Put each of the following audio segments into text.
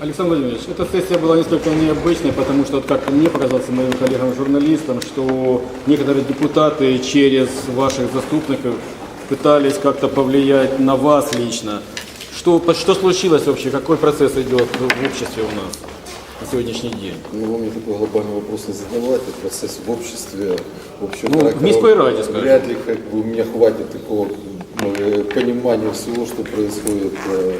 Александр Владимирович, эта сессия была несколько необычной, потому что, как мне показалось, моим коллегам-журналистам, что некоторые депутаты через ваших заступников пытались как-то повлиять на вас лично. Что, что случилось вообще? Какой процесс идет в обществе у нас на сегодняшний день? Ну, вы мне такой глобальный вопрос не задавайте. Процесс в обществе, общего Ну, в Минской Раде, скажем. Вряд ли как бы, у меня хватит такого э, понимания всего, что происходит э,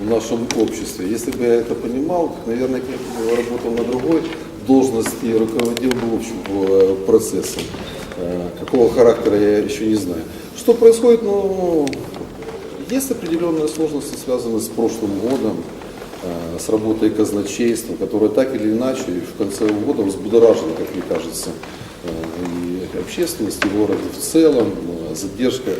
в нашем обществе. Если бы я это понимал, наверное, я бы работал на другой должности и руководил бы общим э, процессом. Э, Какого характера я еще не знаю. Что происходит? Ну, есть определенные сложности, связанные с прошлым годом, э, с работой казначейства, которая так или иначе в конце года взбудоражила, как мне кажется, и общественность, и город в целом, задержка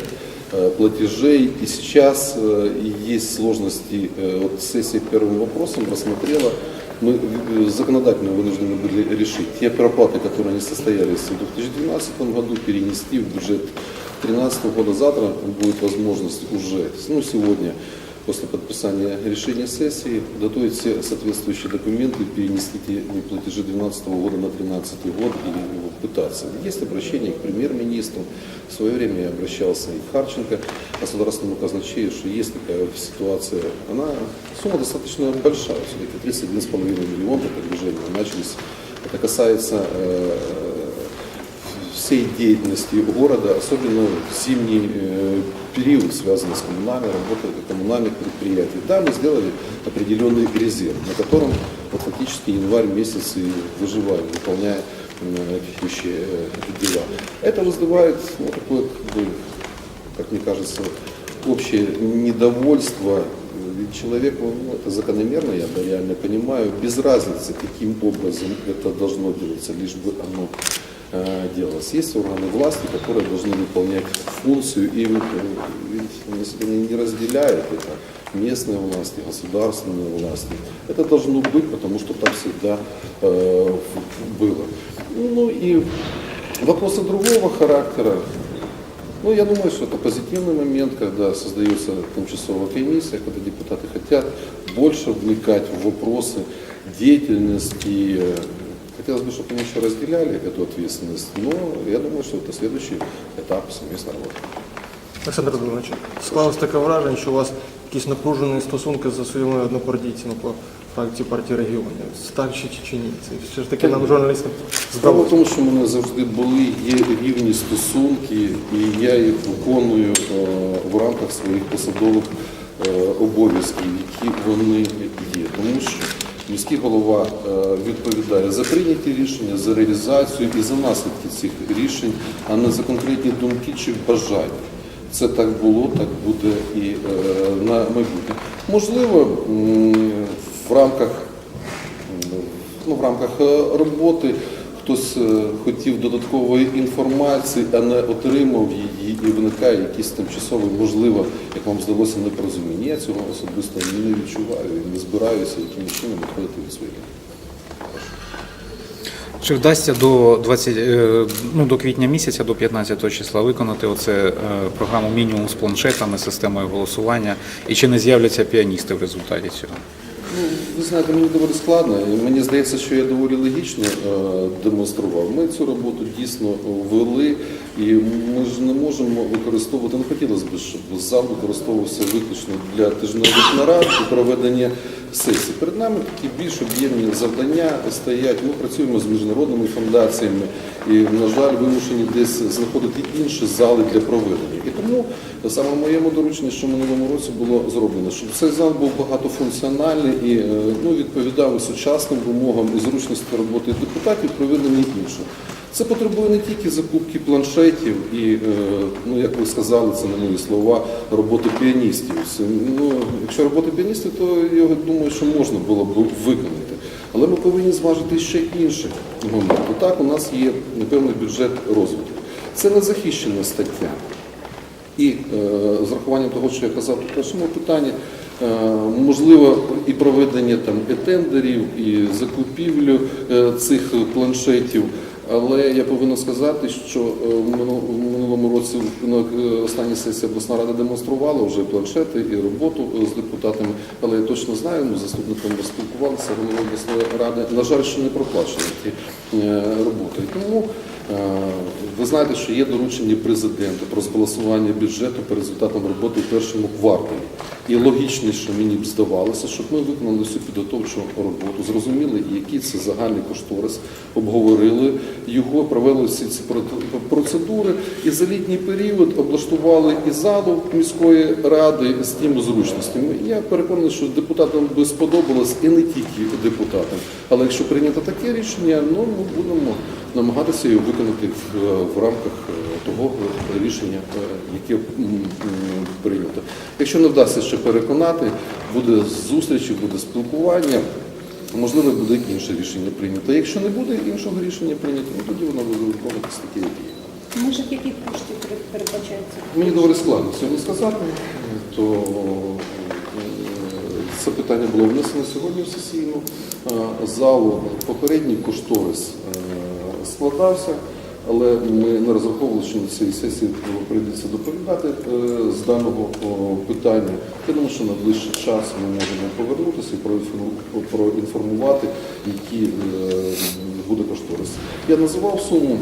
платежей. И сейчас э, и есть сложности. Э, Вот сессия первым вопросом рассмотрела, мы э, законодательно вынуждены были решить те проплаты, которые не состоялись в 2012 году, перенести в бюджет 2013 года. Завтра будет возможность уже, ну сегодня, после подписания решения сессии, готовить все соответствующие документы, перенести те платежи 2012 года на 2013 год и пытаться. Есть обращение к премьер-министру. В свое время я обращался и к Харченко, государственному казначею, что есть такая ситуация. Она, сумма достаточно большая, все-таки 31,5 миллиона по движению начались. Это касается э, всей деятельности города, особенно в зимний э, период, связанный с коммунальной работой коммунальных предприятий. Да, мы сделали определенный резерв, на котором вот, фактически январь месяц и выживаем, выполняя текущие э, дела. Это вызывает ну, такое, как, бы, как мне кажется, общее недовольство ведь человеку, ну, это закономерно, я реально понимаю, без разницы, каким образом это должно делаться, лишь бы оно делалось. Есть органы власти, которые должны выполнять функцию, и э, они не разделяют это местные власти, государственные власти. Это должно быть, потому что так всегда э, было. Ну и вопросы другого характера, ну, я думаю, что это позитивный момент, когда создается тимчасовая комиссия, когда депутаты хотят больше вникать в вопросы деятельности. Хотелось бы, чтобы они еще разделяли эту ответственность, но я думаю, что это следующий этап совместной работы. Олександр Володимирович, склалось таке враження, що у вас якісь напружені стосунки за своїми однопартійцями по фракції партії регіонів. Так чи, чи ні? Це все ж таки нам журналістам Справа в здалося. тому, що в мене завжди були є рівні стосунки, і я їх виконую е, в рамках своїх посадових е, обов'язків, які вони є. Тому що міський голова е, відповідає за прийняті рішення, за реалізацію і за наслідки цих рішень, а не за конкретні думки чи бажання. Це так було, так буде і е, на майбутнє. Можливо, в рамках ну, в рамках е, роботи хтось е, хотів додаткової інформації, а не отримав її, і виникає якийсь тимчасовий, можливо, як вам здалося, непорозуміння. Я цього особисто не відчуваю і не збираюся якимось чином відходити від своїх. Чи вдасться до 20, е, ну, до квітня місяця, до 15 числа, виконати оце е, програму мінімум з планшетами, системою голосування? І чи не з'являться піаністи в результаті цього? Ну, ви знаєте, мені доволі складно, мені здається, що я доволі логічно е, демонстрував. Ми цю роботу дійсно вели, і ми ж не можемо використовувати, не хотілося б, щоб зал використовувався виключно для тижневих нарад і проведення сесій. Перед нами такі більш об'ємні завдання стоять. Ми працюємо з міжнародними фундаціями і, на жаль, вимушені десь знаходити інші зали для проведення. І тому саме в моєму дорученні, що минулому році було зроблено, щоб цей зал був багатофункціональний і е, ну, відповідав сучасним вимогам і зручності роботи депутатів, проведення іншого. Це потребує не тільки закупки планшетів і, е, ну як ви сказали, це не мої слова, роботи піаністів. Це, ну, якщо роботи піаністів, то я думаю, що можна було б виконати. Але ми повинні зважити ще інші моменти. Так, у нас є певний бюджет розвитку. Це не захищена стаття. І е, з рахуванням того, що я казав у першому питанні, е, можливо і проведення там і тендерів, і закупівлю е, цих планшетів. Але я повинен сказати, що в минулому році на останній сесії обласна рада демонструвала вже планшети і роботу з депутатами. Але я точно знаю, з заступником спілкувалися, голова обласної ради. На жаль, що не проплачені ті роботи. Тому ви знаєте, що є доручення президента про збалансування бюджету по результатам роботи в першому кварталі. І логічніше мені б здавалося, щоб ми виконали всю підготовчу роботу, зрозуміли, який це загальний кошторис, обговорили його, провели всі ці про- процедури і за літній період облаштували і залу міської ради з тими зручностями. Я переконаний, що депутатам би сподобалось і не тільки депутатам. Але якщо прийнято таке рішення, ну ми будемо намагатися його виконати в, в рамках е, того рішення, е, яке м, м, прийнято. Якщо не вдасться ще переконати, буде зустрічі, буде спілкування. Можливо, буде інше рішення прийнято. Якщо не буде іншого рішення прийнято, ну тоді воно буде виконуватися таке, як є. Може, які кошти перед- передбачаються? Мені доволі складно сьогодні сказати, то е, це питання було внесено сьогодні в сесійну е, залу. Попередній кошторис е, складався, але ми не розраховували, що на цій сесії прийдеться доповідати е, з даного питання. Я думаю, що на ближчий час ми можемо повернутися і проінформувати, який е, буде кошторис. Я називав суму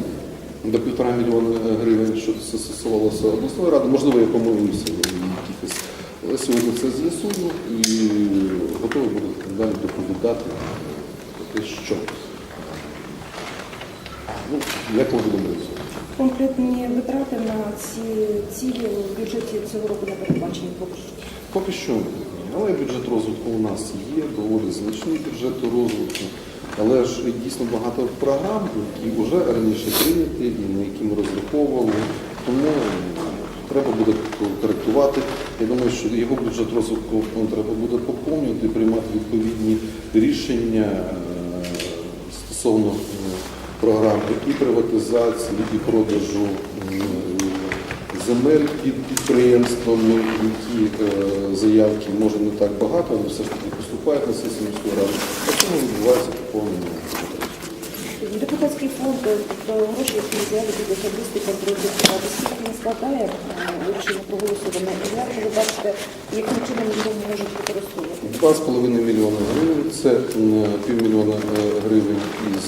до півтора мільйона гривень, що це стосувалося обласної ради. Можливо, я помилився. Але сьогодні це з'ясую і готовий буду далі доповідати про те, що. Ну, як ми будемо. Конкретні витрати на ці цілі в бюджеті цього року не передбачені поки що. Поки що. Але бюджет розвитку у нас є, доволі значний бюджет розвитку. Але ж дійсно багато програм, які вже раніше прийняті і на які ми розраховували. Тому треба буде коректувати. Я думаю, що його бюджет розвитку ну, треба буде поповнювати, приймати відповідні рішення е, стосовно е, програм і приватизації, і продажу земель під підприємствами, які е, заявки може не так багато, але все ж таки поступають на сесію міської ради. А цьому відбувається поповнення. Депутатський фонд про гроші, які взяли під особистий контроль депутата, скільки він складає е, рішення проголосоване, і як ви бачите, яким чином його можуть використовувати? 2,5 мільйони гривень це півмільйона е, гривень із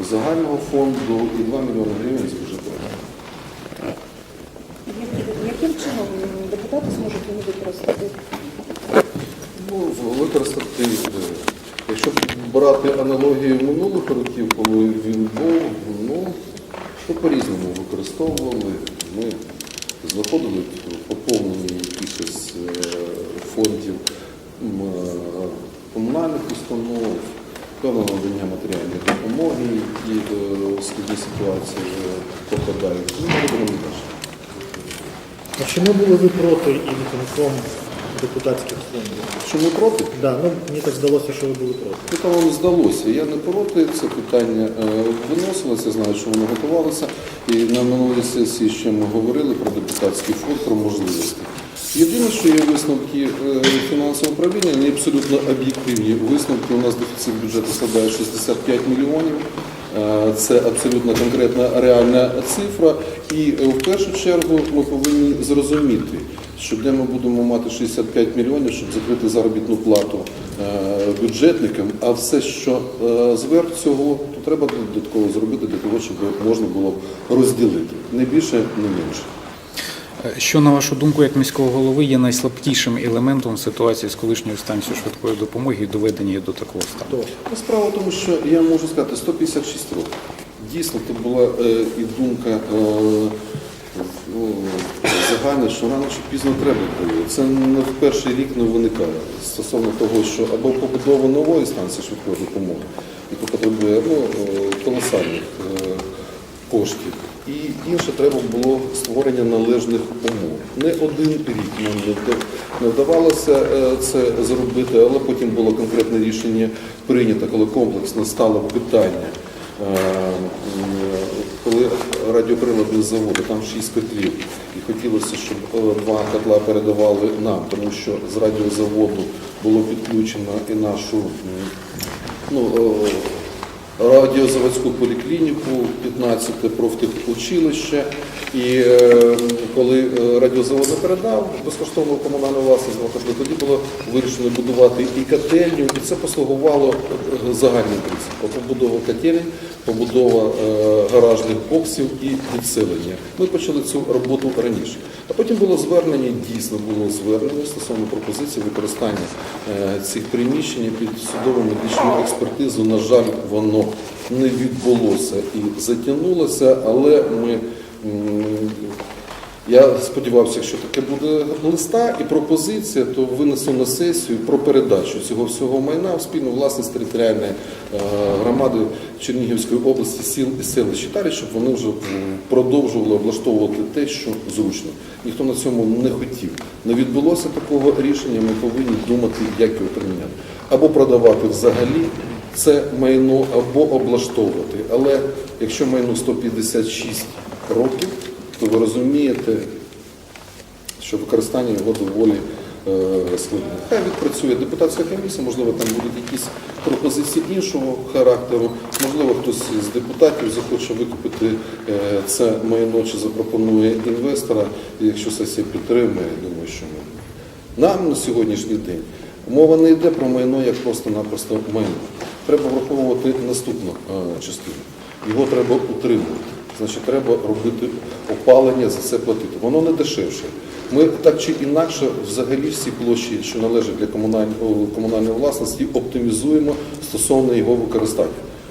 загального фонду і 2 мільйони гривень з бюджету. Яким чином депутати зможуть його використати? Ну, використати, е, якщо брати аналогію минулих років, коли він був, ну, то по-різному використовували. Ми знаходили поповнення якихось е, фондів м, е, комунальних установ, певне надання матеріальної допомоги, які е, в складні ситуації е, попадають. Ну, ми робимо не далі. Чому були ви проти і виконком депутатських фондів? Чому проти? Да, ну мені так здалося, що ви були проти. Ну, там вам здалося. Я не проти, це питання е, виносилося, знаю, що воно готувалося. І на минулій сесії ще ми говорили про депутатський фонд, про можливості. Єдине, що є висновки е, фінансового управління, вони абсолютно об'єктивні. Висновки у нас дефіцит бюджету складає 65 мільйонів. Е, Це абсолютно конкретна реальна цифра. І е, в першу чергу ми повинні зрозуміти, що де ми будемо мати 65 мільйонів, щоб закрити заробітну плату е, бюджетникам, а все, що зверх цього, то треба додатково зробити для того, щоб можна було розділити. Не більше, не менше. Е, Що, на вашу думку, як міського голови, є найслабкішим елементом ситуації з колишньою станцією швидкої допомоги і доведення до такого стану? Ну, Справа в тому, що я можу сказати 156 років. Дійсно, то була е, і думка е, ну, загальна, що рано чи пізно треба було. Це не в перший рік не виникає стосовно того, що або побудова нової станції швидкої допомоги, яка потребує ну, е, колосальних е, коштів. І інше треба було створення належних умов. Не один рік нам не вдавалося е, це зробити, але потім було конкретне рішення прийнято, коли комплексно стало питання. Е, Коли радіоприладний завод, там шість котлів, і хотілося, щоб е, два котла передавали нам, тому що з радіозаводу було підключено і нашу ну, радіозаводську поліклініку, 15-те профтехучилище. І е, коли е, радіозавод не передав безкоштовно комунальну власність, то тоді було вирішено будувати і котельню, і це послугувало е, загальним принципом. Побудова котелень, побудова е, гаражних боксів і відселення. Ми почали цю роботу раніше. А потім було звернення, дійсно було звернення стосовно пропозиції використання е, цих приміщень під судову медичну експертизу. На жаль, воно не відбулося і затягнулося, але ми. Я сподівався, якщо таке буде листа і пропозиція, то винесу на сесію про передачу цього всього майна в спільну власність територіальної е, громади Чернігівської області, сіл і селищ Італії, щоб вони вже продовжували облаштовувати те, що зручно. Ніхто на цьому не хотів. Не відбулося такого рішення. Ми повинні думати, як його приміняти. Або продавати взагалі це майно, або облаштовувати. Але якщо майно 156 років ви розумієте, що використання його доволі е, складне. Хай відпрацює депутатська комісія, можливо, там будуть якісь пропозиції іншого характеру, можливо, хтось з депутатів захоче викупити е, це майно чи запропонує інвестора. Якщо сесія підтримує, думаю, що ми. Нам на сьогоднішній день мова не йде про майно як просто-напросто майно. Треба враховувати наступну е, частину. Його треба утримувати. Значить, треба робити опалення, за це платити. Воно не дешевше. Ми так чи інакше взагалі всі площі, що належать для комунальної, комунальної власності, оптимізуємо стосовно його використання.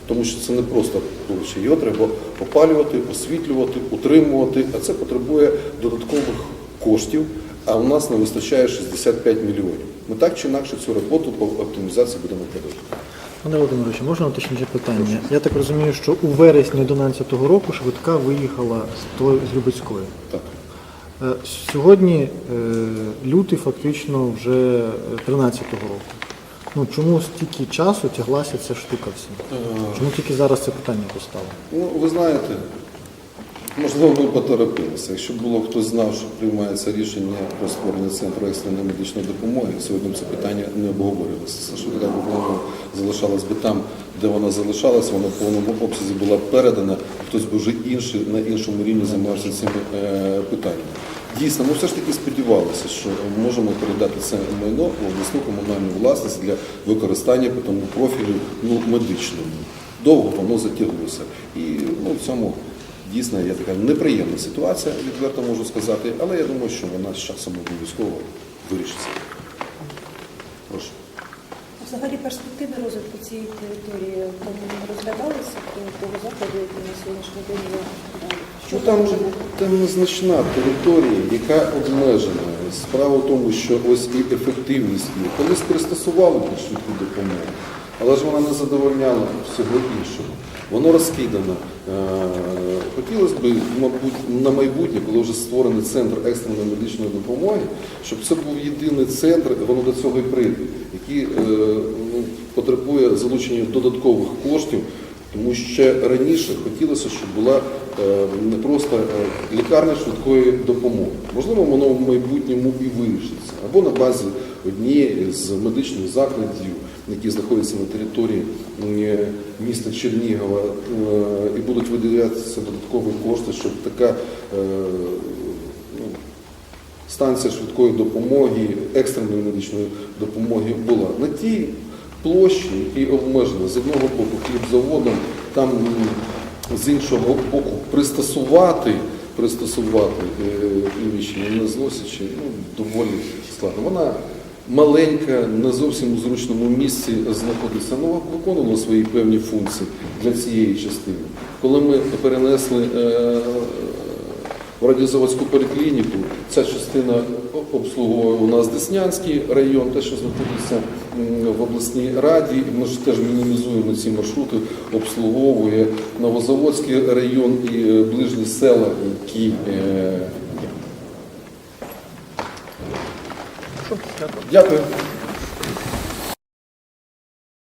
Тому що це не просто площа. Його треба опалювати, освітлювати, утримувати, а це потребує додаткових коштів, а у нас не вистачає 65 мільйонів. Ми так чи інакше цю роботу по оптимізації будемо продовжувати. Пане Володимировичу, можна уточніше питання? Я так розумію, що у вересні 2011 року швидка виїхала з з Любецької. Так. Е, Сьогодні е, лютий фактично вже 13-го року. Ну чому стільки часу тяглася ця штука вся? Чому тільки зараз це питання постало? Ну, ви знаєте, можливо, ми поторопилися. Якщо було хтось знав, що приймається рішення про створення центру екстреної медичної допомоги, сьогодні це питання не обговорювалося. Швидка допомога залишалась би там, де вона залишалась, вона в повному обсязі була передана, хтось би вже інший на іншому рівні займався цими е, питаннями. Дійсно, ми все ж таки сподівалися, що можемо передати це майно в обласну комунальну власність для використання по тому профілю ну, медичному. Довго воно затягнулося. І ну, в цьому дійсно є така неприємна ситуація, відверто можу сказати, але я думаю, що вона з часом обов'язково вирішиться. Взагалі перспективи розвитку цієї території розглядалися того закладу, який на сьогоднішній день є. е, Ну, там там, незначна територія, яка обмежена. Справа в тому, що ось і ефективність є. Колись пристосували під швидку допомогу, але ж вона не задовольняла всього іншого. Воно розкидано. Хотілося б, мабуть, на майбутнє, коли вже створений центр екстреної медичної допомоги, щоб це був єдиний центр, воно до цього і прийде, який е, ну, потребує залучення додаткових коштів. Тому що раніше хотілося, щоб була е, не просто е, лікарня швидкої допомоги. Можливо, воно в майбутньому і вирішиться. Або на базі однієї з медичних закладів, які знаходяться на території е, міста Чернігова, е, і будуть виділятися додаткові кошти, щоб така е, ну, станція швидкої допомоги, екстреної медичної допомоги була на тій площі, які обмежені з одного боку хлібзаводом, там з іншого боку пристосувати, пристосувати е, приміщення не зносячи, ну, доволі складно. Вона маленька, не зовсім у зручному місці знаходиться, але виконувала свої певні функції для цієї частини. Коли ми перенесли е, в радіозаводську поліклініку. Ця частина обслуговує у нас Деснянський район, те, що знаходиться в обласній раді. Ми ж теж мінімізуємо ці маршрути, обслуговує Новозаводський район і е, ближні села, які е, є. Дякую.